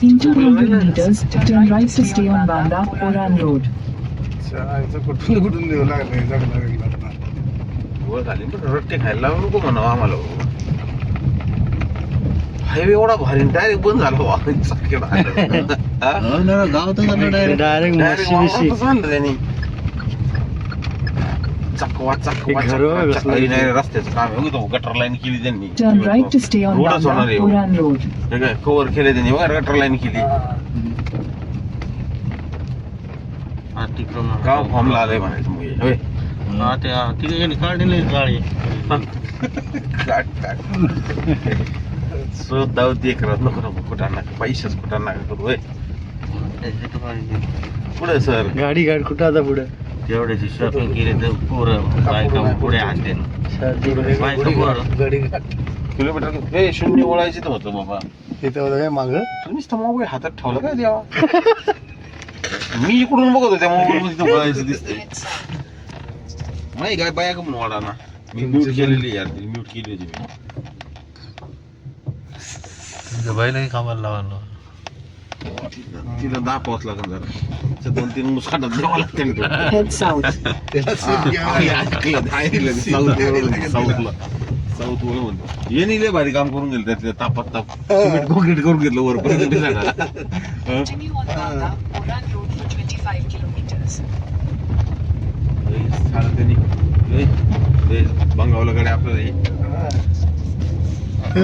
In 200 meters, turn right to stay on Banda, Oran Road. कुठून कुठून देऊ लागले जगला वेगळा झाली पण रट्टे खायला लावू नको म्हणावं आम्हाला हायवे एवढा भारी डायरेक्ट बंद झाला वा चाकेड तर डायरेक्ट चकवा चकवा हे घर चकवा, नाही, रस्त्याचं काम आहे बघ तो गटर लाईन केली त्यांनी Turn right to stay on रोडच होणार Banda, आहे Oran Road. हे काय कव्हर केले त्यांनी बघा गटर लाईन केली गाव फॉर्मला आलंय म्हणायचं मग हे. होय. काट, काट. श्रोत होती करत नको नको कुठं नका पैसेच कुठं नका करू होय पुढे सर गाडी गाडी कुठं आता पुढे तेवढ्याची शॉपिंग केली तर पोरं बायका पुढे असते बायका पोरं गडी किलोमीटर हे शून्य ओळायचे तर होतं बाबा इथं होतं काय माग तुम्हीच तर मोबाईल हातात ठेवला काय द्यावा मी इकडून बघत होत्या मोबाईल मध्ये ओळायचं दिसतंय नाही काय बाया का म्हणून वाढा ना मी म्यूट केलेली यार म्यूट केली होती मी बैलही कामाला लावा तिला दहा पाच लागून जरा दोन तीन मुसकाटात द्यावं लागते घ्यावं साऊथला साऊथ वर म्हणतो ये नाही लय भारी काम करून गेलं त्यातल्या तापात ताप सिमेंट कॉन्क्रीट करून घेतलं वरपर्यंत ते सांगा हं? Continue on Banda, Oran Road for 25 kilometers. हे झालं त्यांनी हे- हे बंगावला कडे आपल्याला हे हे